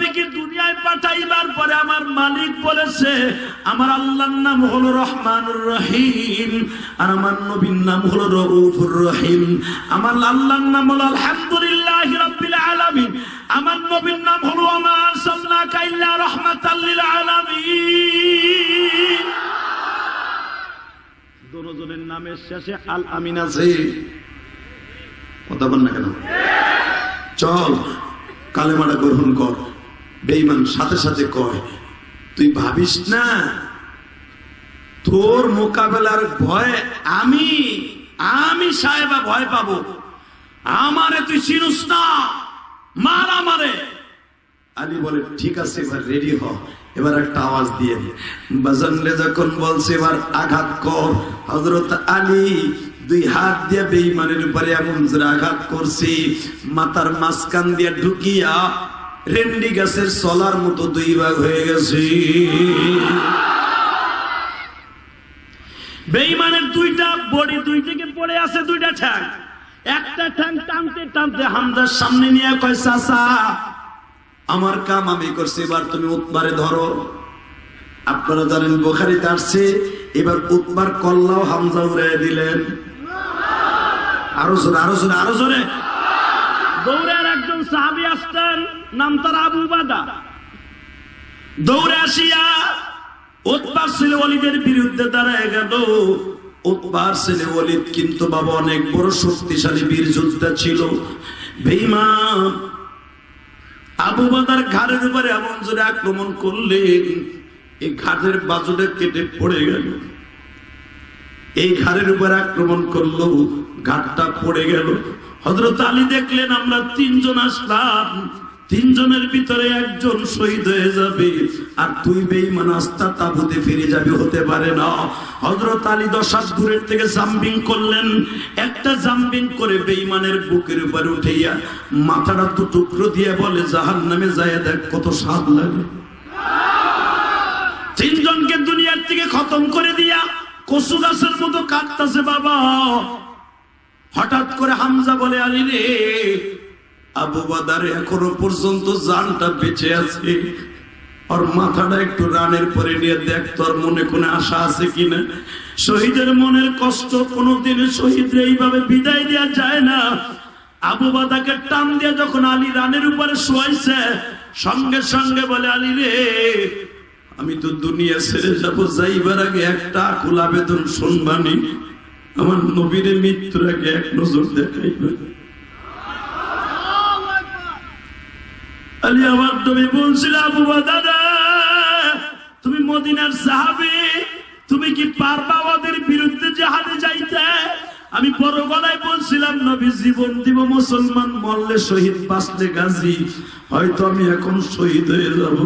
নবীকে দুনিয়ায় পাঠাইবার পরে আমার মালিক বলেছে, আমার আল্লাহর নাম হলো রহমানুর রহিম আর আমার নবীর নাম হলো রউফুর রহিম। আমার আল্লাহর নাম হলো আলহামদুলিল্লাহ রাব্বিল আলামিন। আমার নবীর নাম হলো আমা আরসালনাকা ইল্লা রাহমাতাল লিল আলামিন। দুজনের নামের শেষে আল আমিন আছে কথা বল না কেন? চল, কালেমাটা গ্রহণ কর। বেইমান সাথে সাথে কয়, তুই ভাবিস না? তোর মোকাবেলার ভয় আমি আমি সাহেবা ভয় পাবো। আমারে তুই চিনুস না, মার আমারে। আলী বলে, ঠিক আছে, এবার রেডি হ, এবার একটা আওয়াজ দিয়ে বাজানলে যখন বলছে, এবার আঘাত কর। হজরত আলী দুই হাত দিয়ে বেইমানের উপরে এমন আঘাত করছি। মাথার মাঝখান দিয়ে ঢুকিয়া রেন্ডি গাছের সলার মতো দুই ভাগ হয়ে গেছে। বেইমানের দুইটা বডি দুই থেকে পড়ে আছে, দুইটা ঠ্যাং। একটা ঠ্যাং টানতে টানতে হামদার সামনে নিয়ে কয়, চাচা, আমার কাম আমি করছি, এবার তুমি উৎমারে ধরো। আপনারা জানেন, বোখারিতে আসছে, এবার উৎমার কল্লাও হামজা উড়াই দিলেন। আরও জোরে আরও জোরে আরও জোরে। দৌড়ে আর একজন সাহাবি আসতেন নাম তার আবু বাদা। দৌড়ে আসিয়া উৎপার ছেলে অলিদের বিরুদ্ধে দাঁড়ায় গেল। উৎপার ছেলে অলিদ কিন্তু বাবা অনেক বড় শক্তিশালী বীর যোদ্ধা ছিল। ভীমা আবু বাদার ঘাড়ের উপরে এমন জোরে আক্রমণ করলেন এই ঘাটের বাজুটা কেটে পড়ে গেল। এই ঘাড়ের উপর আক্রমণ করল, ঘাটটা পড়ে গেল। হজরত আলী দেখলেন আমরা তিনজন আসলাম। তিনজনের ভিতরে একজন শহীদ হয়ে যাবে, আর তুই বেইমান আস্তা তাবুতে ফিরে যাবে হতে পারে না। হজরত আলী দশাত দূরের থেকে জাম্পিং করলেন, একটা জাম্পিং করে বেইমানের বুকের উপর উঠাইয়া মাথাটা তো টুকরো দিয়ে বলে জাহান নামে যায়, দেখ কত স্বাদ লাগে। তিনজনকে দুনিয়ার থেকে খতম করে দিয়া কসু গাছের মতো কাটতেছে বাবা। হঠাৎ করে হামজা বলে, আলী রে আবু বাদার এখনও পর্যন্ত জানটা বেঁচে আছে। ওর মাথাটা একটু রানের পরে নিয়ে দেখ, তোর মনে কোনো আশা আছে কিনা? শহীদের মনের কষ্ট কোনোদিন শহীদরা এইভাবে বিদায় দেওয়া যায় না। আবু বাদাকে টান দিয়ে যখন আলী রানের উপরে শোয়াইছে, সঙ্গে সঙ্গে বলে, আলী রে, আমি তো দুনিয়া ছেড়ে যাব, যাইবার আগে একটা আকুল আবেদন শুনবানি। আমার নবীরে মৃত্যুর আগে এক নজর দেখাইবে। আলী আমার তুমি বলছিলে, আবু দাদা তুমি মদিনার সাহাবি, তুমি কি পারবা ওদের বিরুদ্ধে জাহাজে যাইতে? আমি বড় গলায় বলছিলাম, নবী, জীবন দিব মুসলমান মরলে শহীদ বাঁচলে গাজী, হয়তো আমি এখন শহীদ হয়ে যাব।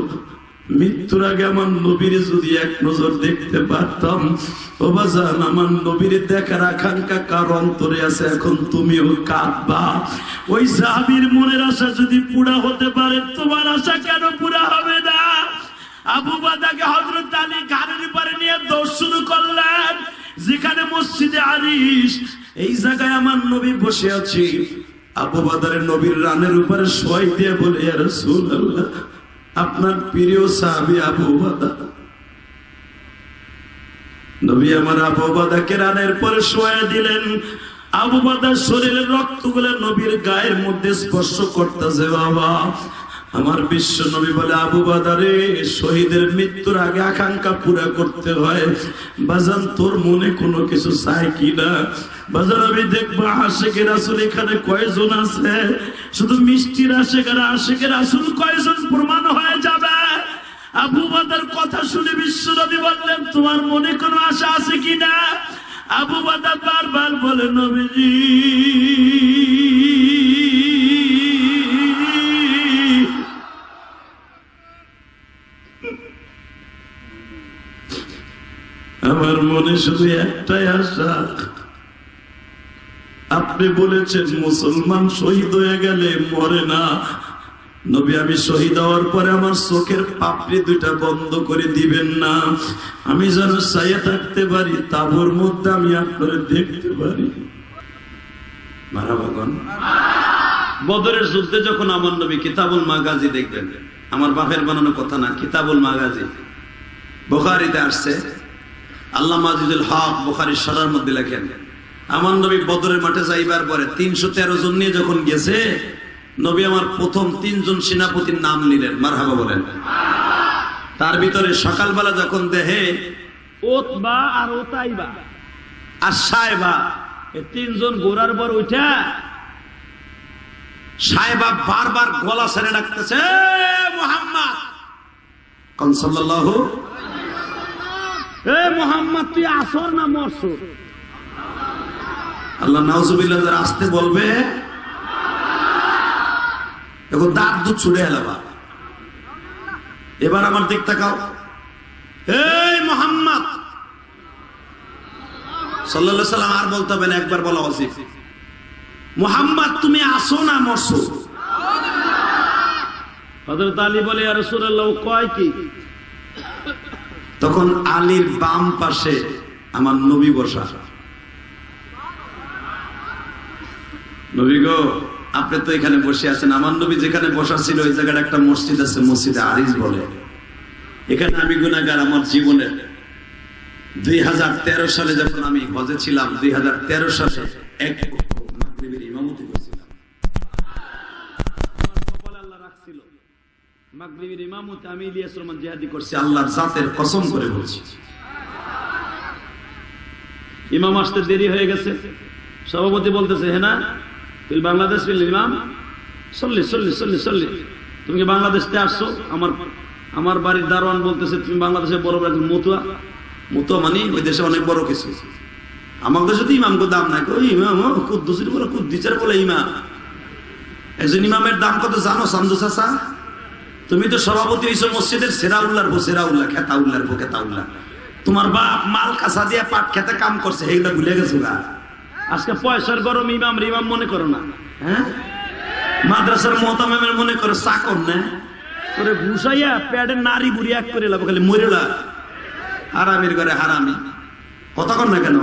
মৃত্যুর আগে আমার নবীরে যদি এক নজর দেখতে পারতাম, ও বাজান, আমার নবীরে দেখার আকাঙ্ক্ষা কার অন্তরে আছে? এখন তুমিও কাঁদবা। ওই সাহাবির মনের আশা যদি পুরা হতে পারে, তোমার আশা কেন পুরা হবে না? আবু বাদাকে হজরত আলী ঘাড়ের উপরে নিয়ে দৌড় শুরু করলেন। যেখানে মসজিদে আরিস এই জায়গায় আমার নবী বসে আছি। আবু বাদারের নবীর রানের উপরে শোয়াই দিয়ে বলে, ইয়া রাসূলুল্লাহ আপনার প্রিয় সাহাবি আবু বাদা নবী আমার আবু বাদাকে রানের পরে শোয়া দিলেন। আবু বাদার শরীরের রক্তগুলো নবীর গায়ের মধ্যে স্পর্শ করতেছে, বাবা। আমার বিশ্ব নবী বলে, আবু বাদারে শহীদের মৃত্যুর আগে আকাঙ্ক্ষা পুরা করতে হয়। বাজান, তোর মনে কোনো কিছু চাই কিনা বাজার আমি দেখব আশেকের আসল এখানে কয়জন আছে? শুধু মিষ্টির আশেকের আশেকের আসল কয়জন? যাবে আবু বাদার কথা শুনে বিশ্ব বললেন, তোমার মনে কোনো আশা আছে কিনা? আবু বাদার বারবার বলে, নবীজি, আমার মনে শুধু একটাই আশা। আপনি বলেছেন, মুসলমান শহীদ হয়ে গেলে মরে না। নবী, আমি শহীদ হওয়ার পরে আমার চোখের পাপড়ি দুইটা বন্ধ করে দিবেন না। আমি যেন চাইয়ে থাকতে পারি, তাবর মধ্যে আমি আপনারে দেখতে পারি। মারা ভগবান বদরের যুদ্ধে যখন আমার নবী কিতাবুল মাগাজি দেখবেন, আমার বাপের বানানো কথা না, কিতাবুল মাগাজি। বোখারিতে আসছে, আল্লাহ মাজুদুল হক বোখারির সরার মধ্যে লেখেন, আমার নবী বদরের মাঠে যাইবার পরে তিনশো তেরো জন নিয়ে যখন গেছে নবী আমার প্রথম তিনজন সেনাপতির নাম নিলেন, মারহাবা বলেন। তার ভিতরে সকালবেলা যখন দেহে ওতবা আর ওতাইবা, আর সাহেবা তিনজন গোড়ার পর উঠা সাহেবা বারবার গলা ছেড়ে ডাকতেছে, "এ মোহাম্মদ! কন সাল্লাল্লাহু এ তুই আসর না মরসর আল্লাহ নাউজুবিল্লাহ আসতে বলবে এখন দাঁত দুধ ছুড়ে এলাবা এবার আমার দিক তাকাও। এই মোহাম্মদ! সাল্লাল্লাহু সাল্লাম আর বলতে হবে না একবার বলা উচিত। মোহাম্মদ তুমি আসো না মরছো। হজরত আলী বলে আর সুরাল্লাহ কয় কি? তখন আলীর বাম পাশে আমার নবী বসা। নবী গো আপনি তো এখানে বসে আছেন। আমার নবী যেখানে বসা ছিল ওই জায়গায় একটা মসজিদ আছে, মসজিদে আরিজ বলে। এখানে আমি গুনাগার আমার জীবনের। দুই হাজার তেরো সালে যখন আমি হজে ছিলাম, দুই হাজার তেরো সালে এক ইমাম আসতে দেরি হয়ে গেছে। সভাপতি বলতেছে হ্যাঁ তুই বাংলাদেশ ফিল ইমাম? চল্লি চল্লি চল্লি চল্লি। তুমি কি বাংলাদেশ থেকে আসছো? আমার আমার বাড়ির দারোয়ান বলতেছে, তুমি বাংলাদেশে বড় বড় একজন মতুয়া। মতো মানে ওই দেশে অনেক বড় কিছু। আমার দেশে তো ইমাম কো দাম নাই। ওই ইমাম কুদ্দুসির বলে কুদ্দিচার বলে ইমাম। একজন ইমামের দাম কত জানো, সামদু চাচা? তুমি তো সভাপতি হইছো মসজিদের সেরা সেরাউল্লার ভো সেরাউল্লাহ খেতাউল্লার ভো খেতাউল্লাহ। তোমার বাপ মাল কাঁচা দিয়ে পাট খেতে কাম করছে এইগুলা ভুলে গেছো গা? আজকে পয়সার গরম ইমাম ইমাম মনে করো না হ্যাঁ? মাদ্রাসার মোহতামের মনে করে, চাকর না? তোরে ঘুষাইয়া প্যাডের নারী বুড়ি এক করে লাভ খালি মরিলা হারামির ঘরে হারামি। কথা কর না কেন?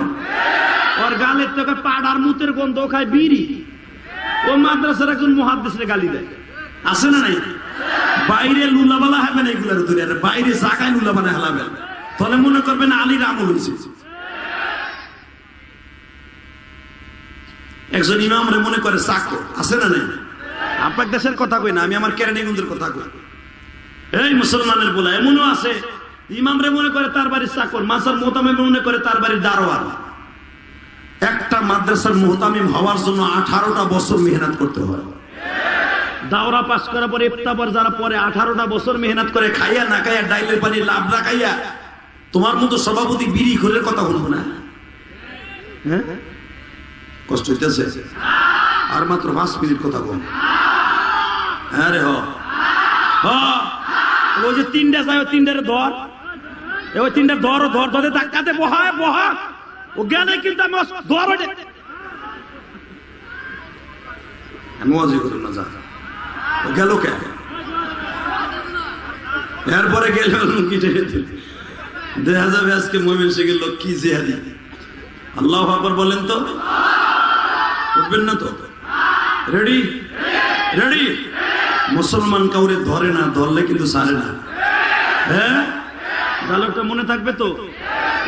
ওর গালের তোকে পাড়ার মুতের গন্ধ খায় বিড়ি। ও মাদ্রাসার একজন মহাদ্দেশের গালি দেয়। আছে না নাই? বাইরে লুলাবালা হবে না এগুলার আর বাইরে জাগায় লুলাবানা হেলাবেন তাহলে মনে করবেন আলীর আমল হয়েছে। একজন ইমামরে মনে করে চাকর আছে না নাই? আপনার দেশের কথা কই না, আমি আমার কেরানীগঞ্জের কথা কই। এই মুসলমানের বলা, এমনও আছে। ইমাম রে মনে করে, তার বাড়ির চাকর। মাসার মোতামে মনে করে, তার বাড়ির দারোয়ান। একটা মাদ্রাসার মোহতামিম হওয়ার জন্য আঠারোটা বছর মেহনত করতে হয়। দাওরা পাস করার পরে ইফতা পর যারা পরে আঠারোটা বছর মেহনত করে, খাইয়া না খাইয়া, ডাইলের পানি লাভ না খাইয়া, তোমার মতো সভাপতি বিড়ি খোলের কথা বলব না? হ্যাঁ? কষ্ট হইতেছে। আর মাত্র পাঁচ মিনিট কথা বল হ্যাঁ রে ওই যে তিনটা চাই, ওই তিনটারে ধর ওই তিনটা ধর ধর, ধরে ধাক্কাতে বহা বহা। ও গেলে কিন্তু আমি ধর ওটা মজা করুন না, যা। ও গেল কে? এরপরে গেলে কি দেখা যাবে আজকে মমিন শেখের লোক কি জেহাদি। আল্লাহ আকবর বলেন তো? উঠবেন না তো? রেডি রেডি মুসলমান কাউরে ধরে না, ধরলে কিন্তু সারে না। হ্যাঁ? ডায়লগটা মনে থাকবে তো?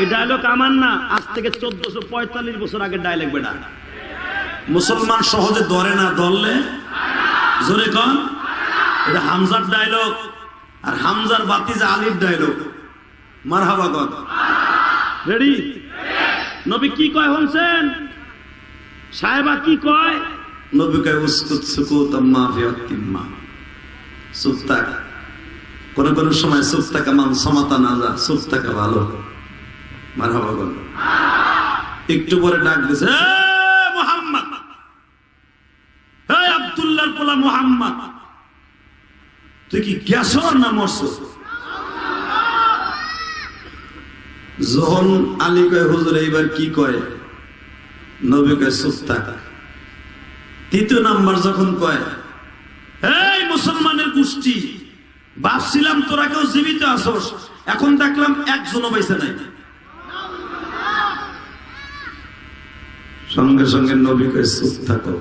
এই ডায়লগ আমার না, আজ থেকে চোদ্দশো পঁয়তাল্লিশ বছর আগে ডায়লগ বেটা। মুসলমান সহজে ধরে না, ধরলে? জোরে কন। এটা হামজার ডায়লগ আর হামজার বাতিজা আলীর ডায়লগ মারহাবা কন রেডি নবী কি কয় হনছেন সাহেবা কি কয়? নবীকে উসকুত সুকুত আম্মা ফি আত্তিম্মা চুপ থাক। কোন কোন সময় চুপ থাকা মান সমাতা না যা চুপ থাকা ভালো। মারহাবা কন একটু পরে ডাক দিছে "এ মুহাম্মদ! এই আব্দুল্লাহর পোলা মুহাম্মদ! তুই কি গ্যাসর না মরছ যখন আলী কয় হুজুর এইবার কি কয়? নবী কয় তৃতীয় নাম্বার যখন কয়, এই মুসলমানের গোষ্ঠী, ভাবছিলাম তোরা কেউ জীবিত এখন দেখলাম একজনও নাই। সঙ্গে সঙ্গে নবী কয় থাকো।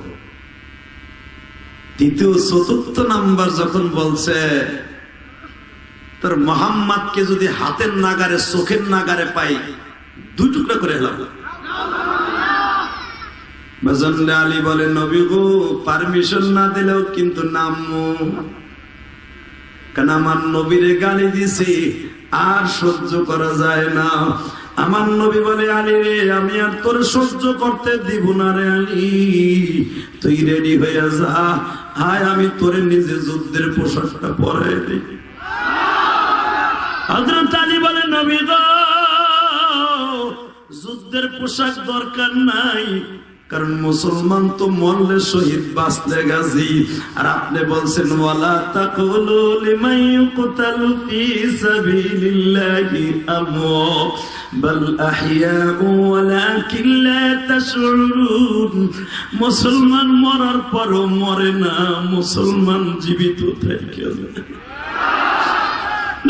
তৃতীয়, চতুর্থ নাম্বার যখন বলছে, তোর মোহাম্মদকে যদি হাতের নাগারে, চোখের নাগারে পাই, দুই করে এলাম বাজনলে আলী বলে, নবী গো পারমিশন না দিলেও কিন্তু নামমু কেন আমার নবীরে গালি দিছি, আর সহ্য করা যায় না। আমার নবী বলে, আলী রে, আমি আর তোর সহ্য করতে দিব না রে আলী। তুই রেডি হয়ে যা। আয়, আমি তোরে নিজে যুদ্ধের পোশাকটা পরাই দিই। হযরত আলী বলে, নবী যুদ্ধের পোশাক দরকার নাই। কারণ মুসলমান তো মরলে শহীদ বাঁচলে গাজী। আর আপনি বলছেন, ওয়ালা মুসলমান মরার পরও মরে না, মুসলমান জীবিত থেকে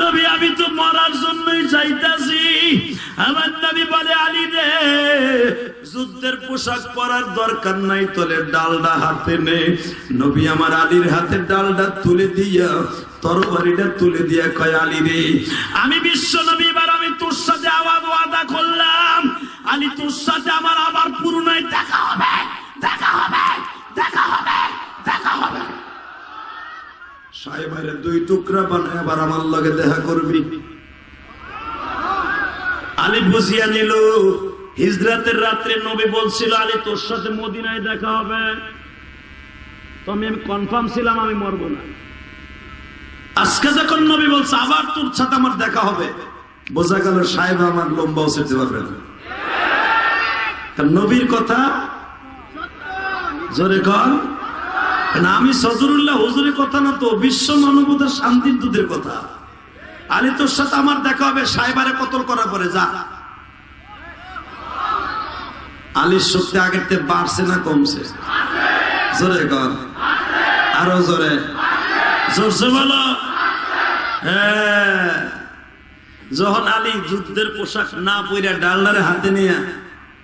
নবী, আমি তো মরার জন্যই চাইতাছি আমার নবী বলে, আলী রে যুদ্ধের পোশাক পরার দরকার নাই, তোলে ডালডা হাতে নে। নবী আমার আলীর হাতে ডালডা তুলে দিয়া, তরবারিটা তুলে দিয়া কয়, আলী রে, আমি বিশ্ব নবী, এবার আমি তোর সাথে আবার ওয়াদা করলাম। আলী, তোর সাথে আমার আবার পুরনায় দেখা হবে দেখা হবে দেখা হবে দেখা হবে। সাহেবের দুই টুকরা বানায়, আবার আমার লগে দেখা করবি। আলী বুঝিয়া নিল হিজরাতের রাত্রে নবী বলছিল আলী তোর সাথে মদিনায় দেখা হবে। তো আমি কনফার্ম ছিলাম, আমি মরবো না। আজকে যখন নবী বলছে, আবার তোর সাথে আমার দেখা হবে। বোঝা গেল সাহেব আমার লম্বাও সেতে পারবে না। নবীর কথা জোরে কর আমি সজরুল্লাহ হুজুরের কথা না তো, বিশ্ব মানবতার শান্তির দুধের কথা। আলী তোর সাথে আমার দেখা হবে সাহেবারে কতল করার পরে যা। আলীর শক্তি আগের থেকে বাড়ছে না কমছে? জোরে কর। আরও জোরে। জোরসে বলো। হ্যাঁ। যখন আলী যুদ্ধের পোশাক না পইরা ডালডারে হাতে নিয়ে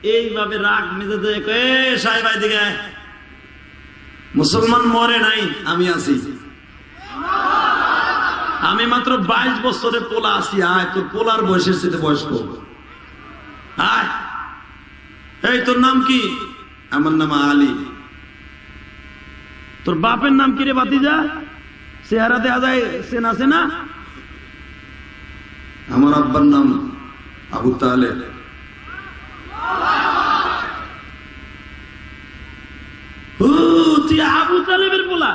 এইভাবে রাগ মেজাজে সাহেব দিকে মুসলমান মরে নাই, আমি আছি। আমি মাত্র বাইশ বছরে পোলা আছি। আয়, তোর পোলার বয়সের সাথে বয়স্ক। আয়। এই তোর নাম কি? আমার নাম আলী। তোর বাপের নাম কি রে বাতিজা চেহারা দেওয়া যায় সেনা সেনা আমার আব্বার নাম আবু তাহলে ও, তুই আবু তালেবের বলা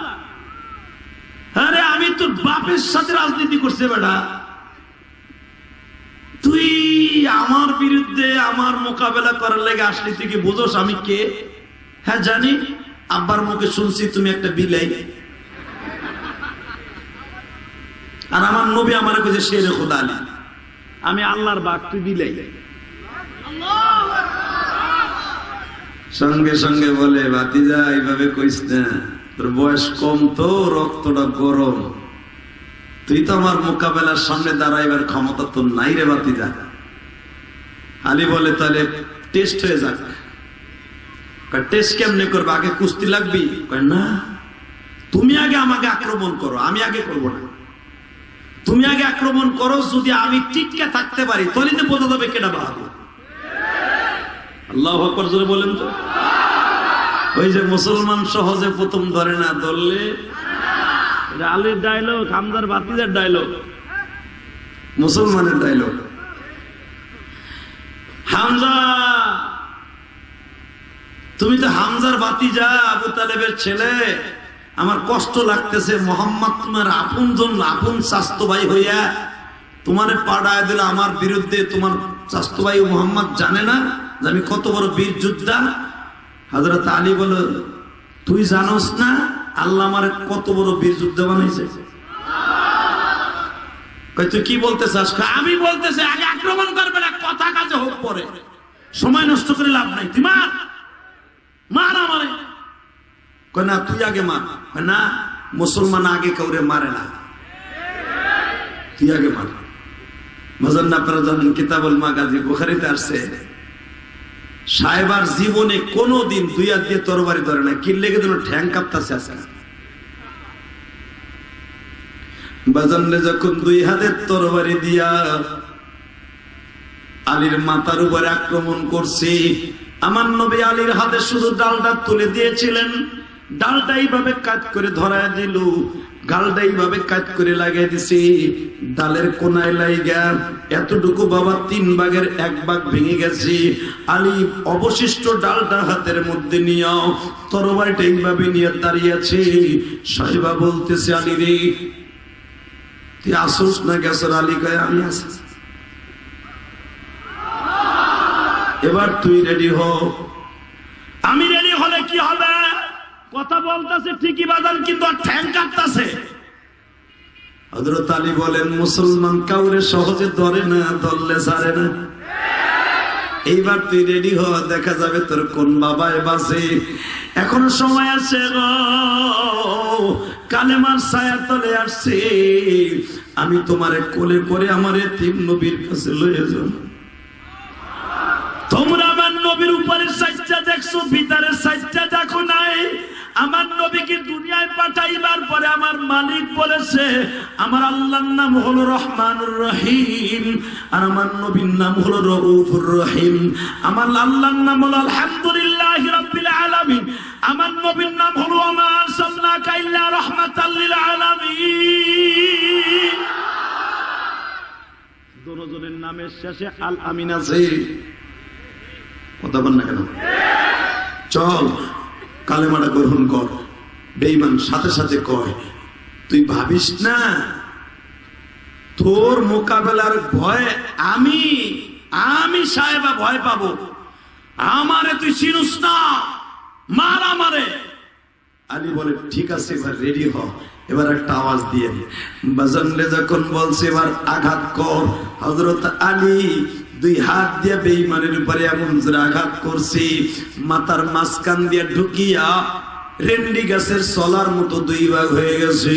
আরে আমি তোর বাপের সাথে রাজনীতি করছে বেটা। তুই আমার বিরুদ্ধে আমার মোকাবেলা করার লেগে আসলি, তুই কি বুঝোস আমি কে? হ্যাঁ জানি। আব্বার মুখে শুনছি তুমি একটা বিলাই। আর আমার নবী আমার কাছে শেরে খোদা আলী। আমি আল্লাহর বাঘ তুই বিলাই সঙ্গে সঙ্গে বলে বাতিজা এইভাবে কইস না। তোর বয়স কম তো, রক্তটা গরম। তুই তো আমার মোকাবেলার সামনে দাঁড়াইবার ক্ষমতা তো নাই রে বাতিজা আলী বলে, তাহলে টেস্ট হয়ে যাক। টেস্ট কেমনে করবে? আগে কুস্তি লাগবি? না, তুমি আগে আমাকে আক্রমণ করো, আমি আগে করব না। তুমি আগে আক্রমণ করো, যদি আমি টিটকে থাকতে পারি, তাহলে তো বোঝা যাবে কেটা বাহাদুর। আল্লাহ জোরে বলেন তো। ওই যে মুসলমান সহজে প্রথম ধরে না, ধরলে আলীর ডায়লগ হামদার বাতিজার ডায়লগ মুসলমানের ডাইলগ হামজা, তুমি তো হামজার বাতিজা আবু তালেবের ছেলে। আমার কষ্ট লাগতেছে, মোহাম্মদ তোমার আপন জন আপন স্বাস্থ্য ভাই হইয়া তোমার পাড়ায় দিলে আমার বিরুদ্ধে তোমার স্বাস্থ্য ভাই মোহাম্মদ জানে না যে আমি কত বড় বীর যোদ্ধা। হজরত আলী বলো তুই জানোস না আল্লাহ আমার কত বড় বীর যুদ্ধ বানাইছে। তুই কি বলতে চাস আমি বলতেছি, আগে আক্রমণ করবে না, কথা কাজে হোক পরে। সময় নষ্ট করে লাভ নাই। তুই মার মার আমারে। কয়, না, তুই আগে মার। কয়, না, মুসলমান আগে কাউরে মারে না। তুই আগে মার। মজান আপনারা জানেন, কিতাবুল মাগাজি বুখারিতে আসছে সাহেবার জীবনে কোনো দিন দুই হাত দিয়ে তরবারি ধরে না কি লেগে দিল? ঠ্যাং কাঁপতাছে আজকে। বাজানরে যখন দুই হাতের তরবারি দিয়া আলীর মাথার উপরে আক্রমণ করছি, আমার নবী আলীর হাতে শুধু ডালটা তুলে দিয়েছিলেন। ডালটা এইভাবে কাজ করে ধরায় দিল, গালটা এইভাবে কাজ করে লাগিয়ে দিছি। ডালের কোনায় লাইগা, এতটুকু বাবা তিন ভাগের এক ভাগ ভেঙে গেছে। আলী অবশিষ্ট ডালটা হাতের মধ্যে নিয়ে তরবারিটা এইভাবে নিয়ে দাঁড়িয়েছে সাহেবা বলতেছে, আলী রে, তুই আসোস না গেছর আলী কয়, আমি আসি। এবার তুই রেডি হ। আমি রেডি হলে কি হবে? কথা বলতেছে, ঠিকই বাজান, কিন্তু আর ঠ্যাং কাটতেছে। হজরত আলী বলেন, মুসলমান কাউরে সহজে ধরে না, ধরলে না। এইবার তুই রেডি হ, দেখা যাবে তোর কোন বাবায় বাসে এখনও সময় আছে কালেমার ছায়া তলে আসছে। আমি তোমারে কোলে করে আমার তিন নবীর কাছে লয়ে যাব। তোমরা আমার নবীর উপরে সাইজটা দেখছ ভিতরের নবীকে দুনিয়ায় পাঠাইবার পরে আমার মালিক বলেছে, আমার আল্লাহর নাম হলো রহমানুর রহিম আর আমার নবীর নাম হলো রউফুর রহিম। আমার আল্লাহর নাম হলো আলহামদুলিল্লাহ রাব্বিল আলামিন। আমার নবীর নাম হলো আমা আরসালনাকা ইল্লা রাহমাতাল লিল আলামিন। দুজনের নামের শেষে আল আমিন আছে কথা বল না কেন? চল, কালেমাটা গ্রহণ কর। বেইমান সাথে সাথে কয়, তুই ভাবিস না, তোর মোকাবেলার ভয় আমি আমি সাহেবা ভয় পাবো। আমারে তুই চিনুস না, মার আমারে। আলী বলে, ঠিক আছে, এবার রেডি হ, এবার একটা আওয়াজ দিয়ে বাজানলে যখন বলছে, এবার আঘাত কর। হজরত আলী দুই হাত দিয়ে বেইমানের উপরে এমন আঘাত করছি, মাথার মাঝখান দিয়ে ঢুকিয়া রেন্ডি গাছের সলার মতো দুই ভাগ হয়ে গেছে।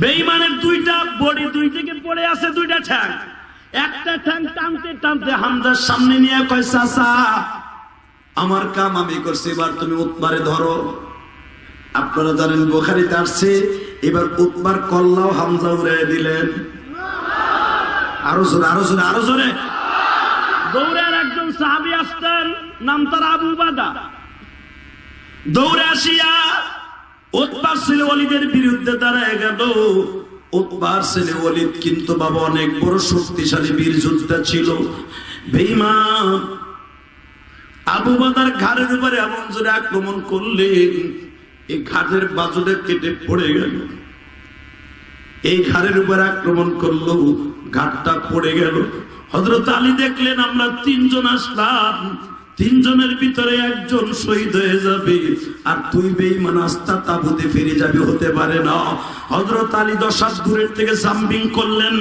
বেইমানের দুইটা বডি দুই দিকে পড়ে আছে, দুইটা ঠ্যাং। একটা ঠ্যাং টানতে টানতে হামদার সামনে নিয়ে কয়, চাচা, আমার কাম আমি করছি, এবার তুমি উৎমারে ধরো। আপনারা জানেন, বোখারিতে আসছে, এবার উৎমার কল্লাও হামজা উড়ে দিলেন। আরও জোরে আরও জোরে আরও জোরে। দৌড়ে একজন সাহাবি আসতেন নাম তার আবু বাদা। দৌড়ে আসিয়া উৎপার ছেলে অলিদের বিরুদ্ধে দাঁড়ায় গেল। উৎবার ছেলে অলিদ কিন্তু বাবা অনেক বড় শক্তিশালী বীর যোদ্ধা ছিল। বেঈমান। আবু বাদার ঘাড়ের উপরে এমন জোরে আক্রমণ করলেন এই ঘাটের বাজুটা কেটে পড়ে গেল। এই ঘাড়ের উপর আক্রমণ করল, ঘাটটা পড়ে গেল। হজরত আলী দেখলেন, আমরা তিনজন আসলাম। তিনজনের ভিতরে একজন শহীদ হয়ে যাবে, আর তুই বেঈমান আস্থা তাবুতে ফিরে যাবে হতে পারে না। হজরত আলী দশাত দূরের থেকে জাম্পিং করলেন।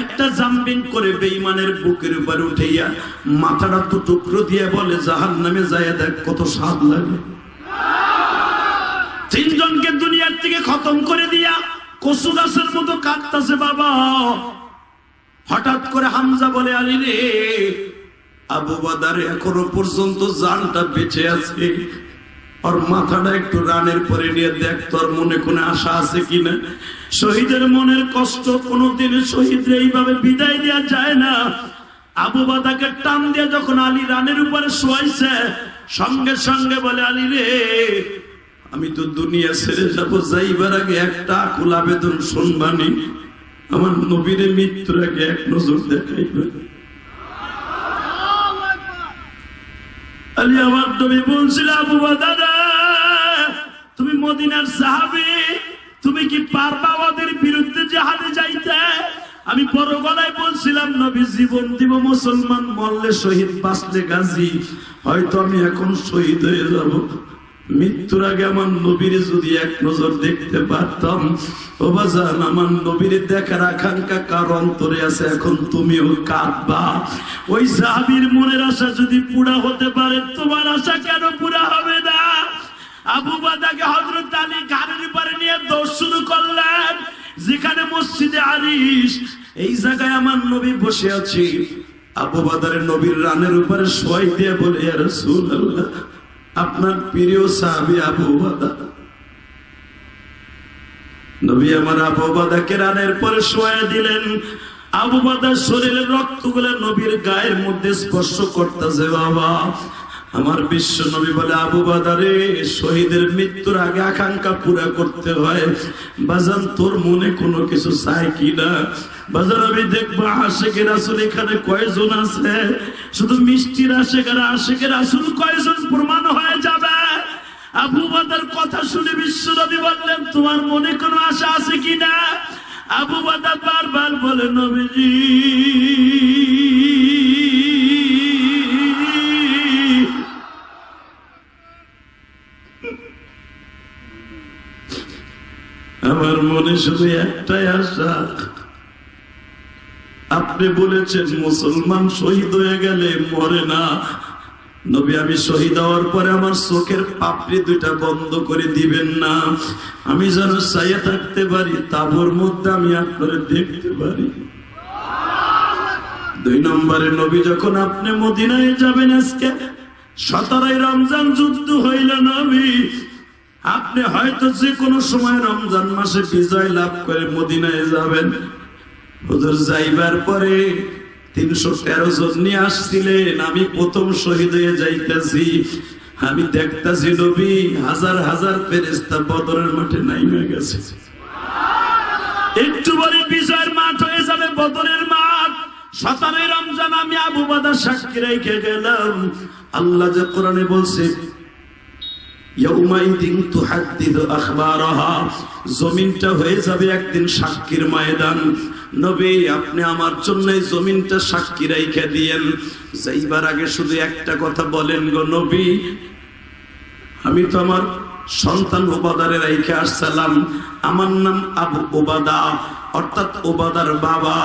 একটা জাম্পিং করে বেঈমানের বুকের উপর উঠাইয়া মাথাটা তো টুকরো দিয়ে বলে জাহান নামে যায়, দেখ কত স্বাদ লাগে। তিনজনকে দুনিয়ার থেকে খতম করে দিয়া কসু গাছের মতো কাঁদতেছে বাবা। হঠাৎ করে হামজা বলে, আলী রে আবু বাদার এখনও পর্যন্ত জানটা বেঁচে আছে। ওর মাথাটা একটু রানের পরে নিয়ে দেখ, তোর মনে কোনো আশা আছে কিনা? শহীদের মনের কষ্ট কোনোদিন শহীদরা এইভাবে বিদায় দেওয়া যায় না। আবু বাদাকে টান দিয়ে যখন আলী রানের উপরে শোয়াইছে, সঙ্গে সঙ্গে বলে, আলী রে, আমি তো দুনিয়া ছেড়ে যাব, যাইবার আগে একটা আকুল আবেদন শুনবানি। আমার নবীরে মৃত্যুর আগে এক নজর দেখাইবে। আলী আমার তুমি বলছিলে আবু দাদা, তুমি মদিনার সাহাবি, তুমি কি পারবা ওদের বিরুদ্ধে জাহাজে যাইতে? আমি বড় গলায় বলছিলাম, নবী, জীবন দিব মুসলমান মরলে শহীদ বাঁচলে গাজী, হয়তো আমি এখন শহীদ হয়ে যাব। মৃত্যুর আগে আমার নবীরে যদি এক নজর দেখতে পারতাম ও বাজান আমার নবীরে দেখার আকাঙ্ক্ষা কার অন্তরে আছে? এখন তুমিও কাঁদবা। ওই সাহাবির মনের আশা যদি পুরা হতে পারে তোমার আশা কেন পুরা হবে না? আবু বাদাকে হজরত আলী উপরে নিয়ে দৌড় শুরু করলেন। যেখানে মসজিদে আরিস এই জায়গায় আমার নবী বসে আছি। আবু বাদারের নবীর রানের উপরে শোয়াই দিয়ে বলে "ইয়া রাসূলুল্লাহ, আপনার প্রিয় সাহাবী আবু বাদা নবী আমার আবু বাদাকে রানের পরে শোয়া দিলেন। আবু বাদার শরীরের রক্তগুলো নবীর গায়ের মধ্যে স্পর্শ করতেছে, বাবা। আমার বিশ্ব নবী বলে, আবু বাদারে শহীদের মৃত্যুর আগে আকাঙ্ক্ষা পুরা করতে হয়। বাজান, তোর মনে কোনো কিছু চাই কিনা বাজার আমি দেখব আশেকের আসল এখানে কয়জন আছে? শুধু মিষ্টির আশেকের আশেকের আসল কয়জন? প্রমাণ হয়ে আবু বাদার কথা শুনে বিশ্ব বললেন, তোমার মনে কোনো আশা আছে কিনা? আবু বাদার বারবার বলে, নবীজি, আমার মনে শুধু একটাই আশা। আপনি বলেছেন, মুসলমান শহীদ হয়ে গেলে মরে না। নবী, আমি শহীদ হওয়ার পরে আমার চোখের পাপড়ি দুইটা বন্ধ করে দিবেন না। আমি যেন চাইয়ে থাকতে পারি, তাবর মধ্যে আমি আপনারে দেখতে পারি। দুই নম্বরে নবী, যখন আপনি মদিনায় যাবেন আজকে, সতেরোই রমজান যুদ্ধ হইল নবী। আপনি হয়তো যে কোনো সময় রমজান মাসে বিজয় লাভ করে মদিনায় যাবেন। হুজুর যাইবার পরে তিনশো তেরো জন নিয়ে আসছিলেন। আমি প্রথম শহীদ হয়ে যাইতেছি। আমি দেখতেছি নবী, হাজার হাজার ফেরেস্তা বদরের মাঠে নাইমে গেছে। একটু বলে বিজয়ের মাঠ হয়ে যাবে বদরের মাঠ। সতেরোই রমজান আমি আবু বাদা সাক্ষী রেখে গেলাম। আল্লাহ যে কোরআনে বলছে জমিনটা হয়ে যাবে একদিন সাক্ষীর ময়দান। নবী, আপনি আমার জন্য জমিনটা সাক্ষী রাইখা দিয়েন। যাইবার আগে শুধু একটা কথা বলেন গো নবী, আমি তো আমার সন্তান ওবাদারে রাইখে আসসালাম আমার নাম আবু ওবাদা, অর্থাৎ ওবাদার বাবা।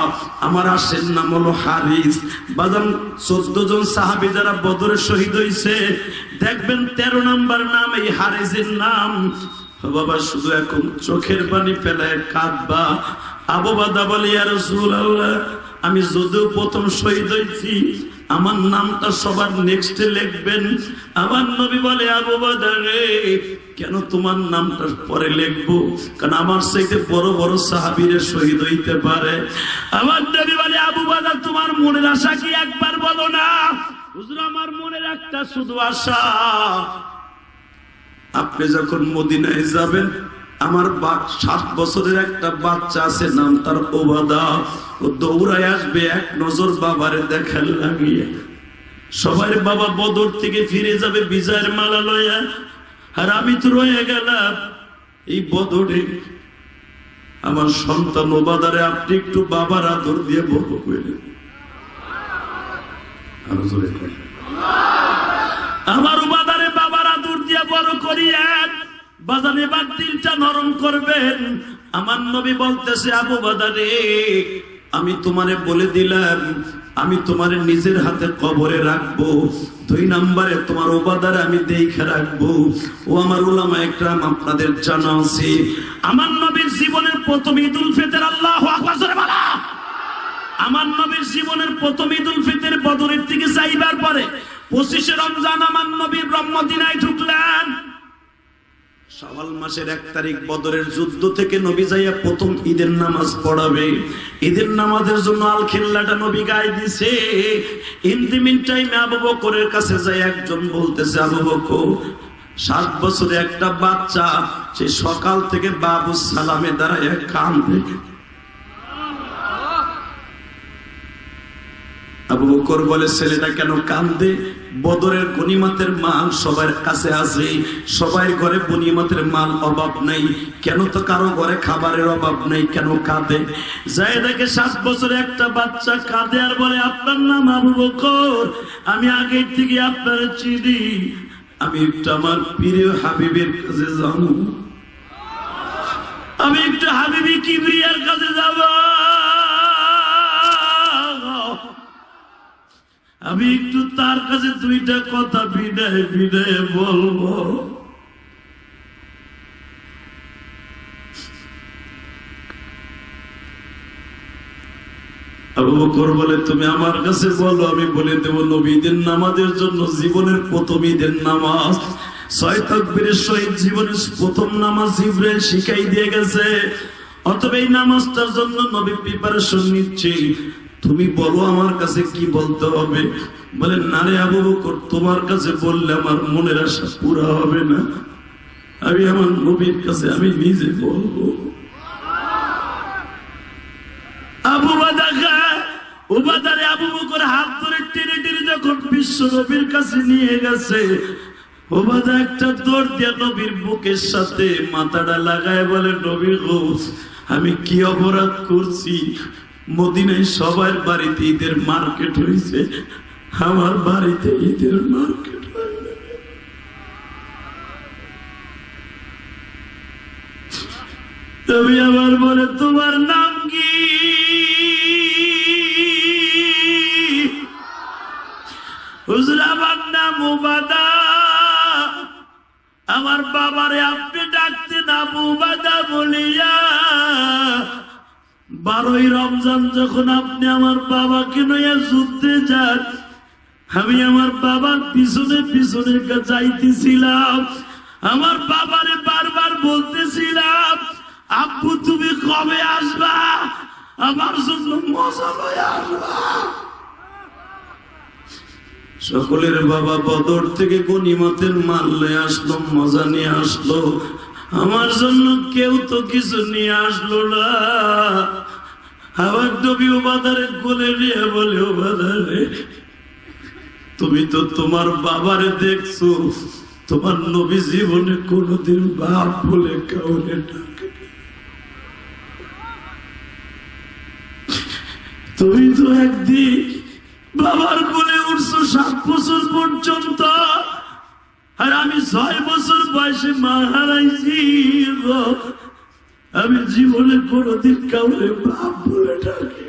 আমার আসের নাম হলো হারিস। বাদাম চোদ্দ জন সাহাবি যারা বদরে শহীদ হয়েছে দেখবেন তেরো নাম্বার নাম এই হারিসের নাম। বাবা, শুধু এখন চোখের পানি ফেলায় কাঁদবা। আবু বাদা বলি আর আমি যদিও প্রথম শহীদ হয়েছি, আমার নামটা সবার নেক্সটে লিখবেন। আমার নবী বলে, আবু বাদারে কেন তোমার নামটা পরে লিখব? কারণ আমার সাথে বড় বড় সাহাবিরে শহীদ হইতে পারে। আমার নবী বলে, আবু বাদার তোমার মনের আশা কি একবার বলো না? আমার মনের একটা শুধু আশা, আপনি যখন মদিনায় যাবেন আমার সাত বছরের একটা বাচ্চা আছে, নাম তার ওবাদা। ও দৌড়ায় আসবে, এক নজর বাবারে দেখার লাগিয়ে। সবাই বাবা বদর থেকে ফিরে যাবে বিজয়ের মালা লয়া। আর আমি তো রয়ে গেলাম এই বদরে। আমার সন্তান ওবাদারে, আপনি একটু বাবার আদর দিয়ে বড় করে আরও আমার ওবাদারে বাবার আদর দিয়ে বড় করিয়েন। বাজারে এবার দিলটা নরম করবেন। আমার নবী বলতেছে, আবু বাদারে আমি তোমারে বলে দিলাম, আমি তোমারে নিজের হাতে কবরে রাখব। দুই নম্বরে তোমার ওবাদারে আমি দেখে রাখব। ও আমার উলামা একরাম, আপনাদের জানা আছে। আমার নবীর জীবনের প্রথম ঈদুল ফিতর, আল্লাহ আমার নবীর জীবনের প্রথম ঈদুল ফিতর বদরের থেকে যাইবার পরে পঁচিশে রমজান আমার নবী ব্রহ্মদিনায় ঢুকলেন। শাওয়াল মাসের এক তারিখ বদরের যুদ্ধ থেকে নবী যাইয়া প্রথম ঈদের নামাজ পড়াবে। ঈদের নামাজের জন্য আল খেল্লাটা নবী গায়ে দিছে। টাইমে আবু বকরের কাছে একজন বলতেছে, আবু বকর, সাত বছরে একটা বাচ্চা, সে সকাল থেকে বাবু সালামে দাঁড়ায় কান্দে আবু বকর বলে, ছেলেটা কেন কান্দে বদরের গনিমাতের মাল সবার কাছে আছে। সবাই ঘরে গনিমাতের মাল অভাব নাই। কেন তো কারও ঘরে খাবারের অভাব নাই? কেন কাঁদে? যাই দেখে সাত বছরে একটা বাচ্চা কাঁদে আর বলে, আপনার নাম আবু বকর। আমি আগের থেকে আপনার চিনি। আমি একটু আমার প্রিয় হাবিবের কাছে যাব। আমি একটু হাবিবি কিবরিয়ার কাছে যাব। আমি একটু তার কাছে দুইটা কথা বিদায় বিদায় বলব। তুমি আমার কাছে বলো, আমি বলে দেব নবীদের নামাজের জন্য জীবনের প্রথম ঈদের নামাজ। ছয় তকবীরের শহীদ জীবনের প্রথম নামাজ ইব্রাহিম শিখাই দিয়ে গেছে। অতএব এই নামাজটার জন্য নবী প্রিপারেশন নিচ্ছি। তুমি বলো আমার কাছে কি বলতে হবে? বলে নারে আবু বকর, তোমার কাছে বললে আমার মনের আশা পুরা হবে না। আমি আমার নবীর কাছে আমি নিজে বলব। আবু হাত ধরে নবীর কাছে নিয়ে গেছে নবীর সাথে মাথাটা লাগায় বলে, নবী গো আমি কি অপরাধ করছি? মদিনায় সবার বাড়িতে ঈদের মার্কেট হয়েছে। আমার বাড়িতে ঈদের মার্কেট তুমি আবার বলে, তোমার নাম কি? হুজুর, আমার নাম উবাদা। আমার বাবারে আপনি ডাকতেন, আবু বাদা বলিয়া। বারোই রমজান যখন আপনি আমার বাবাকে নইয়া যুদ্ধে যান, আমি আমার বাবার পিছনে পিছনে যাইতেছিলাম। আমার বাবারে বারবার বলতেছিলাম, আব্বু, তুমি কবে আসবা? আমার জন্য মজা লয়ে আসবা। সকলের বাবা বদর থেকে গনিমতের মারলে আসলো, মজা নিয়ে আসলো। আমার জন্য কেউ তো কিছু নিয়ে আসলো না। আবার নবী বাদারে কোলে নিয়ে বলে, ও বাদারে তুমি তো তোমার বাবারে দেখছ। তোমার নবী জীবনে কোনোদিন বাপ বলে কাউরে ডাকে তুমি তো একদিন বাবার কোলে উঠছো সাত বছর পর্যন্ত। আর আমি ছয় বছর বয়সে মা হারাইছি। আমি জীবনে কোনোদিন কাউরে বাপ বলে ডাকি।